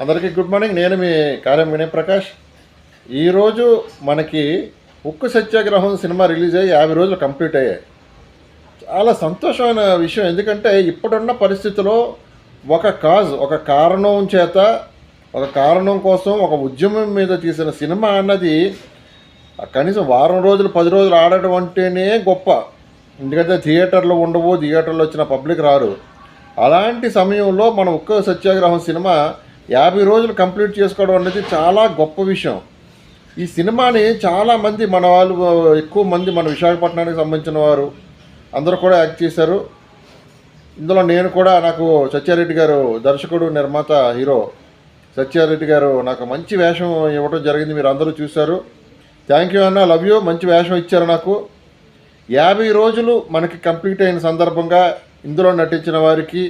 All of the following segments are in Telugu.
అందరికీ గుడ్ మార్నింగ్. నేను మీ కార్యం వినయ్ ప్రకాష్. ఈరోజు మనకి ఉక్కు సత్యాగ్రహం సినిమా రిలీజ్ అయ్యి యాభై రోజులు కంప్లీట్ అయ్యాయి. చాలా సంతోషమైన విషయం ఎందుకంటే ఇప్పుడున్న పరిస్థితిలో ఒక కాజ్ ఒక కారణం చేత ఒక కారణం కోసం ఒక ఉద్యమం మీద తీసిన సినిమా అన్నది కనీసం వారం రోజులు పది రోజులు ఆడటం అంటేనే గొప్ప. ఎందుకంటే థియేటర్లో ఉండవు థియేటర్లో వచ్చిన పబ్లిక్ రారు. అలాంటి సమయంలో మన ఉక్క సత్యాగ్రహం సినిమా యాభై రోజులు కంప్లీట్ చేసుకోవడం అనేది చాలా గొప్ప విషయం. ఈ సినిమాని చాలామంది మన వాళ్ళు ఎక్కువ మంది మన విశాఖపట్నానికి సంబంధించిన వారు అందరూ కూడా యాక్ట్ చేశారు. ఇందులో నేను కూడా నాకు సత్యారెడ్డి గారు దర్శకుడు నిర్మాత హీరో సత్యారెడ్డి గారు నాకు మంచి వేషం ఇవ్వడం జరిగింది మీరు అందరూ చూశారు. థ్యాంక్ యూ అన్న లవ్ యూ మంచి వేషం ఇచ్చారు నాకు. యాభై రోజులు మనకి కంప్లీట్ అయిన సందర్భంగా ఇందులో నటించిన వారికి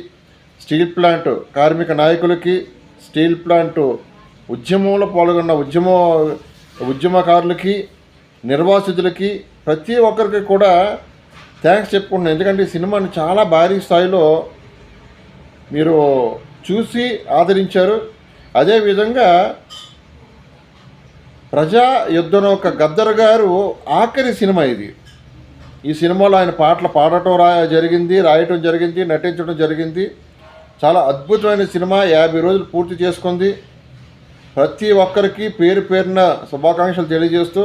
స్టీల్ ప్లాంట్ కార్మిక నాయకులకి స్టీల్ ప్లాంట్ ఉద్యమంలో పాల్గొన్న ఉద్యమ ఉద్యమకారులకి నిర్వాసితులకి ప్రతి ఒక్కరికి కూడా థ్యాంక్స్ చెప్పుకుంటున్నాను. ఎందుకంటే ఈ సినిమాని చాలా భారీ స్థాయిలో మీరు చూసి ఆదరించారు. అదేవిధంగా ప్రజా యుద్ధం ఒక గద్దర్ గారు ఆఖరి సినిమా ఇది. ఈ సినిమాలో ఆయన పాటలు పాడటం రా జరిగింది రాయటం జరిగింది నటించడం జరిగింది. చాలా అద్భుతమైన సినిమా యాభై రోజులు పూర్తి చేసుకుంది. ప్రతి ఒక్కరికి పేరు పేరున శుభాకాంక్షలు తెలియజేస్తూ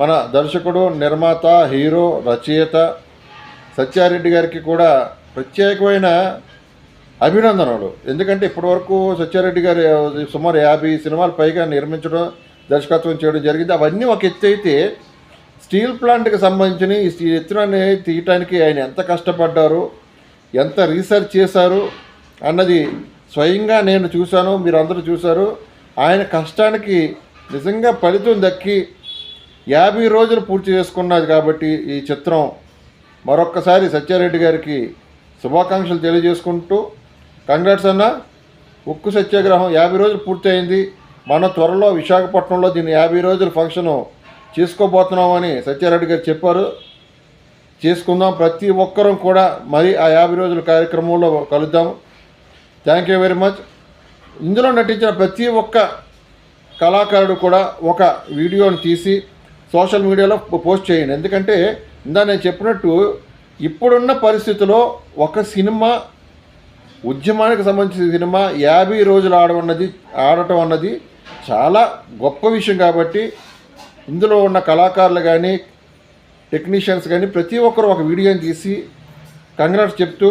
మన దర్శకుడు నిర్మాత హీరో రచయిత సత్యారెడ్డి గారికి కూడా ప్రత్యేకమైన అభినందనలు. ఎందుకంటే ఇప్పటివరకు సత్యారెడ్డి గారు సుమారు యాభై సినిమాలు పైగా నిర్మించడం దర్శకత్వం చేయడం జరిగింది. అవన్నీ ఒక ఎత్తు అయితే స్టీల్ ప్లాంట్కి సంబంధించిన ఈ ఎత్తునాన్ని తీయటానికి ఆయన ఎంత కష్టపడ్డారు ఎంత రీసెర్చ్ చేశారు అన్నది స్వయంగా నేను చూశాను మీరందరూ చూశారు. ఆయన కష్టానికి నిజంగా ఫలితం దక్కి యాభై రోజులు పూర్తి చేసుకున్నది కాబట్టి ఈ చిత్రం మరొక్కసారి సత్యారెడ్డి గారికి శుభాకాంక్షలు తెలియజేసుకుంటూ కంగ్రాట్స్ అన్న ఉక్కు సత్యాగ్రహం యాభై రోజులు పూర్తయింది మన త్వరలో విశాఖపట్నంలో దీన్ని యాభై రోజుల ఫంక్షను చేసుకోబోతున్నామని సత్యారెడ్డి గారు చెప్పారు. చేసుకుందాం. ప్రతి ఒక్కరం కూడా మరి ఆ యాభై రోజుల కార్యక్రమంలో కలుద్దాం. థ్యాంక్ యూ వెరీ మచ్ ఇందులో నటించిన ప్రతి ఒక్క కళాకారుడు కూడా ఒక వీడియోని తీసి సోషల్ మీడియాలో పోస్ట్ చేయండి. ఎందుకంటే ఇందా నేను చెప్పినట్టు ఇప్పుడున్న పరిస్థితిలో ఒక సినిమా ఉద్యమానికి సంబంధించిన సినిమా యాభై రోజులు ఆడమన్నది ఆడటం అన్నది చాలా గొప్ప విషయం కాబట్టి ఇందులో ఉన్న కళాకారులు కానీ టెక్నీషియన్స్ కానీ ప్రతి ఒక్కరు ఒక వీడియోని తీసి కంగ్రాట్స్ చెప్తూ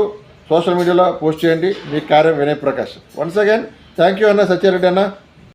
సోషల్ మీడియాలో పోస్ట్ చేయండి. మీ కార్యం Vinay Prakash. Once again thank you అన్న సత్యారెడ్డి అన్న.